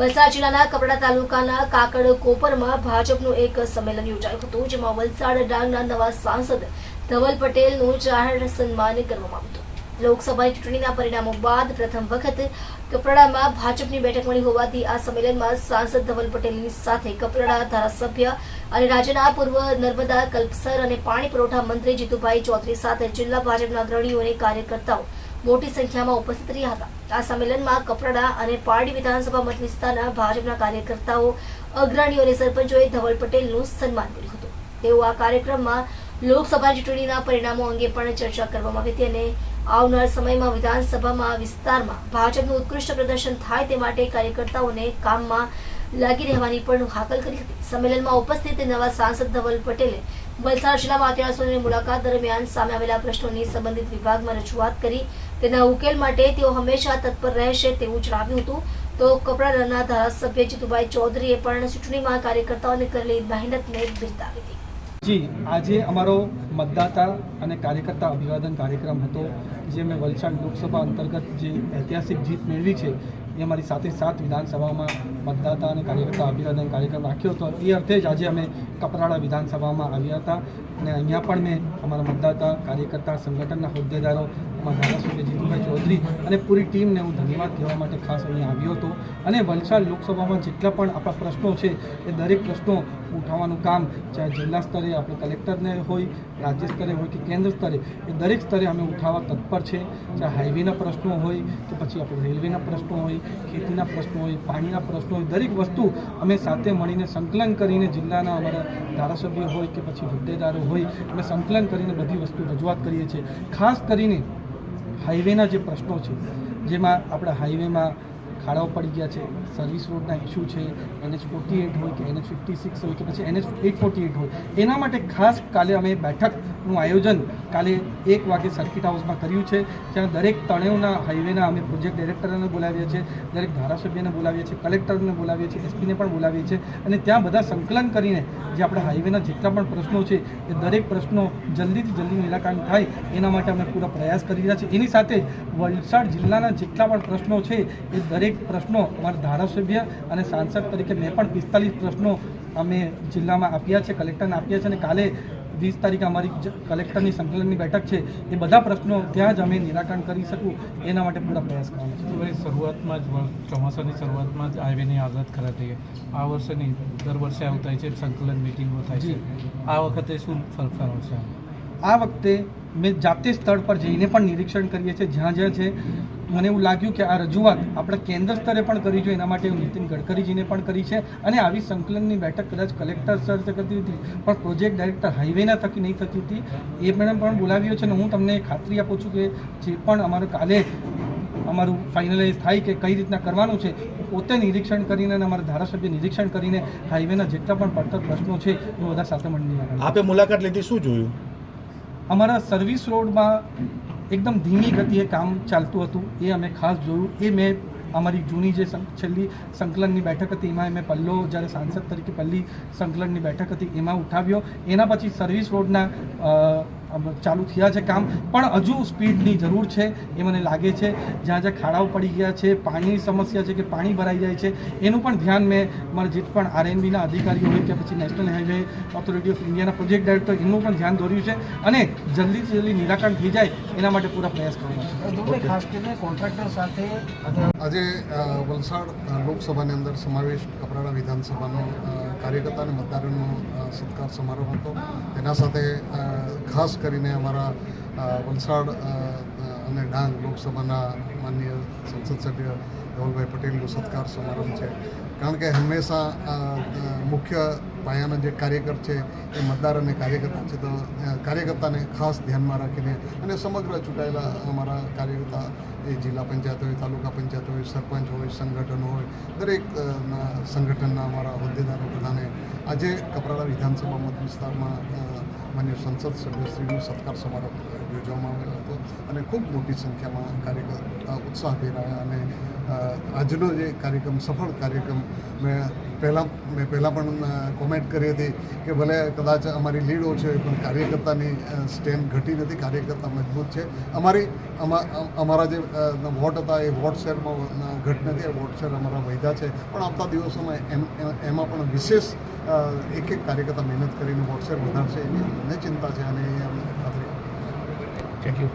વલસાડ જિલ્લાના કપડા તાલુકાના કાકડ કોપરમાં ભાજપનું એક સંમેલન યોજાયું હતું, જેમાં વલસાડ ડાંગના નવા સાંસદ ધવલ પટેલનું જાહેર સન્માન કરવામાં આવ્યું લોકસભાની ચૂંટણીના પરિણામો બાદ પ્રથમ વખત કપરાડામાં ભાજપની બેઠક મળી હોવાથી આ સંમેલનમાં સાંસદ ધવલ પટેલની સાથે કપરાડા ધારાસભ્ય અને રાજ્યના પૂર્વ નર્મદા કલ્પસર અને પાણી પુરવઠા મંત્રી જીતુભાઈ ચૌધરી સાથે જિલ્લા ભાજપના અગ્રણીઓ અને કાર્યકર્તાઓ મોટી સંખ્યામાં ઉપસ્થિત રહ્યા હતા. આ સંમેલનમાં કપરાડા અને પારડી વિધાનસભા મત વિસ્તારના ભાજપના કાર્યકર્તાઓ અગ્રણીઓ અને સરપંચોએ ધવલ પટેલનું સન્માન કર્યું હતું. તેઓ આ કાર્યક્રમમાં લોકસભા ચૂંટણીના પરિણામો અંગે પણ ચર્ચા કરવામાં આવી હતી અને આવનાર સમયમાં વિધાનસભામાં વિસ્તારમાં ભાજપનું ઉત્કૃષ્ટ પ્રદર્શન થાય તે માટે કાર્યકર્તાઓને કામમાં લાગી રહેવાની પણ હાકલ કરી હતી. સંમેલનમાં ઉપસ્થિત નવા સાંસદ ધવલ પટેલે વલસાડ જિલ્લામાં અત્યાર મુલાકાત દરમિયાન સામે આવેલા પ્રશ્નોની સંબંધિત વિભાગમાં રજૂઆત કરી તેના ઉકેલ માટે તેઓ હંમેશા તત્પર રહેશે તેવું જણાવ્યું હતું. તો કપરાડાના ધારાસભ્ય જીતુભાઈ ચૌધરીએ પણ ચૂંટણીમાં કાર્યકર્તાઓને કરેલી મહેનતને બિરદાવી હતી. જી, આજે અમારો મતદાતા અને કાર્યકર્તા અભિવાદન કાર્યક્રમ હતો, જે મેં વલસાડ લોકસભા અંતર્ગત જે ઐતિહાસિક જીત મેળવી છે, એ અમારી સાથે સાત વિધાનસભામાં મતદાતા અને કાર્યકર્તા અભિવાદન કાર્યક્રમ રાખ્યો હતો. એ અર્થે જ આજે અમે કપરાડા વિધાનસભામાં આવ્યા હતા અને અહીંયા પણ મેં અમારા મતદાતા, કાર્યકર્તા, સંગઠનના હોદ્દેદારો ધારાસભ્ય જીતુભાઈ ચૌધરી અને પૂરી ટીમને હું ધન્યવાદ કહેવા માટે ખાસ અહીં આવ્યો હતો. અને વલસાડ લોકસભામાં જેટલા પણ આપણા પ્રશ્નો છે, એ દરેક પ્રશ્નો ઉઠાવવાનું કામ ચાહે જિલ્લા સ્તરે આપણે કલેક્ટરને હોય, રાજ્ય સ્તરે હોય કે કેન્દ્ર સ્તરે, એ દરેક સ્તરે અમે ઉઠાવવા તત્પર છે. ચાહે હાઈવેના પ્રશ્નો હોય કે પછી આપણે રેલવેના પ્રશ્નો હોય, ખેતીના પ્રશ્નો હોય, પાણીના પ્રશ્નો હોય, દરેક વસ્તુ અમે સાથે મળીને સંકલન કરીને જિલ્લાના અમારા ધારાસભ્યો હોય કે પછી હોદ્દેદારો હોય, અમે સંકલન કરીને બધી વસ્તુ રજૂઆત કરીએ છીએ. ખાસ કરીને હાઈવેના જે પ્રશ્નો છે જેમાં આપણા હાઈવેમાં ખાડાઓ પડી ગયા છે સર્વિસ રોડના ઇસ્યુ છે એનએચ ફોર્ટી એટ હોય કે એનએચ ફિફ્ટી સિક્સ હોય કે પછી એનએચ એટ ફોર્ટી એટ હોય, એના માટે ખાસ કાલે અમે બેઠકનું આયોજન કાલે એક વાગે સર્કિટ હાઉસમાં કર્યું છે. જ્યાં દરેક તણેવના હાઈવેના અમે પ્રોજેક્ટ ડાયરેક્ટરને બોલાવીએ છીએ, દરેક ધારાસભ્યને બોલાવીએ છીએ કલેક્ટરને બોલાવીએ છીએ એસપીને પણ બોલાવીએ છીએ અને ત્યાં બધા સંકલન કરીને જે આપણા હાઈવેના જેટલા પણ પ્રશ્નો છે, એ દરેક પ્રશ્નો જલ્દીથી જલ્દી નિરાકરણ થાય, એના માટે અમે પૂરા પ્રયાસ કરી રહ્યા છીએ. એની સાથે વલસાડ જિલ્લાના જેટલા પણ પ્રશ્નો છે, એ દરેક પ્રશ્નો અમારા ધારાસભ્ય અને સાંસદ તરીકે મેં પણ પિસ્તાલીસ પ્રશ્નો અમે જિલ્લામાં આપ્યા છે કલેક્ટરને આપ્યા છે અને કાલે વીસ તારીખે અમારી કલેક્ટરની સંકલનની બેઠક છે. એ બધા પ્રશ્નો ત્યાં જ અમે નિરાકરણ કરી શકું એના માટે પૂરા પ્રયાસ કરવાનો છે. શરૂઆતમાં જ ચોમાસાની શરૂઆતમાં જ હાઈવેની આઝાદ ખરા થઈ આ વર્ષે નહીં દર વર્ષે આવું થાય છે સંકલન મિટિંગો થાય છે. આ વખતે શું ફેરફાર આવશે? આ વખતે મેં જાતે સ્થળ પર જઈને પણ નિરીક્ષણ કરીએ છીએ જ્યાં જ્યાં છે. મને એવું લાગ્યું કે આ રજૂઆત આપણે કેન્દ્ર સ્તરે પણ કરી જોઈએ એના માટે હું નીતિન ગડકરીજીને પણ કરી છે અને આવી સંકલનની બેઠક કદાચ કલેક્ટર સર થતી હતી પણ પ્રોજેક્ટ ડાયરેક્ટર હાઈવેના થકી નહીં થતી હતી. એ મેડમ પણ બોલાવ્યો છે અને હું તમને ખાતરી આપું છું કે જે પણ અમારું કાલે અમારું ફાઇનલાઇઝ થાય કે કઈ રીતના કરવાનું છે પોતે નિરીક્ષણ કરીને અને અમારા ધારાસભ્ય નિરીક્ષણ કરીને હાઈવેના જેટલા પણ પડતર પ્રશ્નો છે એ બધા સાથે મળીને આપે મુલાકાત લીધી શું જોયું? અમારા સર્વિસ રોડમાં એકદમ ધીમી ગતિએ કામ ચાલતું હતું, એ અમે ખાસ જોયું. એ મેં અમારી જૂની જે છેલ્લી સંકલનની બેઠક હતી, એમાં મેં પલ્લો જ્યારે સાંસદ તરીકે પહેલી સંકલનની બેઠક હતી, એમાં ઉઠાવ્યો. એના પછી સર્વિસ રોડના ચાલુ થયા છે કામ. પણ હજુ સ્પીડની જરૂર છે, એ મને લાગે છે. જ્યાં જ્યાં ખાડાઓ પડી ગયા છે, પાણીની સમસ્યા છે કે પાણી ભરાઈ જાય છે, એનું પણ ધ્યાન મેં મારા જે પણ આરએનબીના અધિકારીઓ હોય કે પછી નેશનલ હાઈવે ઓથોરિટી ઓફ ઇન્ડિયાના પ્રોજેક્ટ ડાયરેક્ટર એનું પણ ધ્યાન દોર્યું છે. અને જલ્દીથી જલ્દી નિરાકરણ થઈ જાય, એના માટે પૂરા પ્રયાસ કરવાના છે. ખાસ કરીને કોન્ટ્રાક્ટર સાથે આજે વલસાડ લોકસભાની અંદર સમાવેશ કપરાડા વિધાનસભાનો કાર્યકર્તા અને મતદારોનો સત્કાર સમારોહ હતો. તેના સાથે ખાસ કરીને અમારા વલસાડ અને ડાંગ લોકસભાના માનનીય સંસદ સભ્ય ધવલભાઈ પટેલનો સત્કાર સમારંભ છે. કારણ કે હંમેશા મુખ્ય પાયાના જે કાર્યકર છે, એ મતદાર અને કાર્યકર્તા છે, તો કાર્યકર્તાને ખાસ ધ્યાનમાં રાખીને અને સમગ્ર ચૂંટાયેલા અમારા કાર્યકર્તા, એ જિલ્લા પંચાયત હોય, તાલુકા પંચાયત હોય, સરપંચ હોય, સંગઠન હોય, દરેક સંગઠનના અમારા હોદ્દેદારો બધાને આજે કપરાડા વિધાનસભા મત વિસ્તારમાં માન્ય સંસદ સભ્યશ્રીનો સત્કાર સમારોહ યોજવામાં આવેલો હતો અને ખૂબ મોટી સંખ્યામાં કાર્યકર ઉત્સાહ ઉત્સાહભેર રહ્યા અને આજનો જે કાર્યક્રમ, સફળ કાર્યક્રમ, મેં પહેલાં મેં પહેલાં પણ કોમેન્ટ કરી હતી કે ભલે કદાચ અમારી લીડ ઓછી હોય પણ કાર્યકર્તાની સ્ટેન્ડ ઘટી નથી, કાર્યકર્તા મજબૂત છે. અમારી, અમા- અમારા જે વોટ હતા એ વોટ શેરમાં ઘટ નથી, એ વોટ શેર અમારા વધ્યા છે. પણ આવતા દિવસોમાં એમ એમ- એમાં પણ વિશેષ એક એક કાર્યકર્તા મહેનત કરીને વોટ શેર વધારશે એની અમને ચિંતા છે અને એ અમને ખાતરી થેન્ક યુ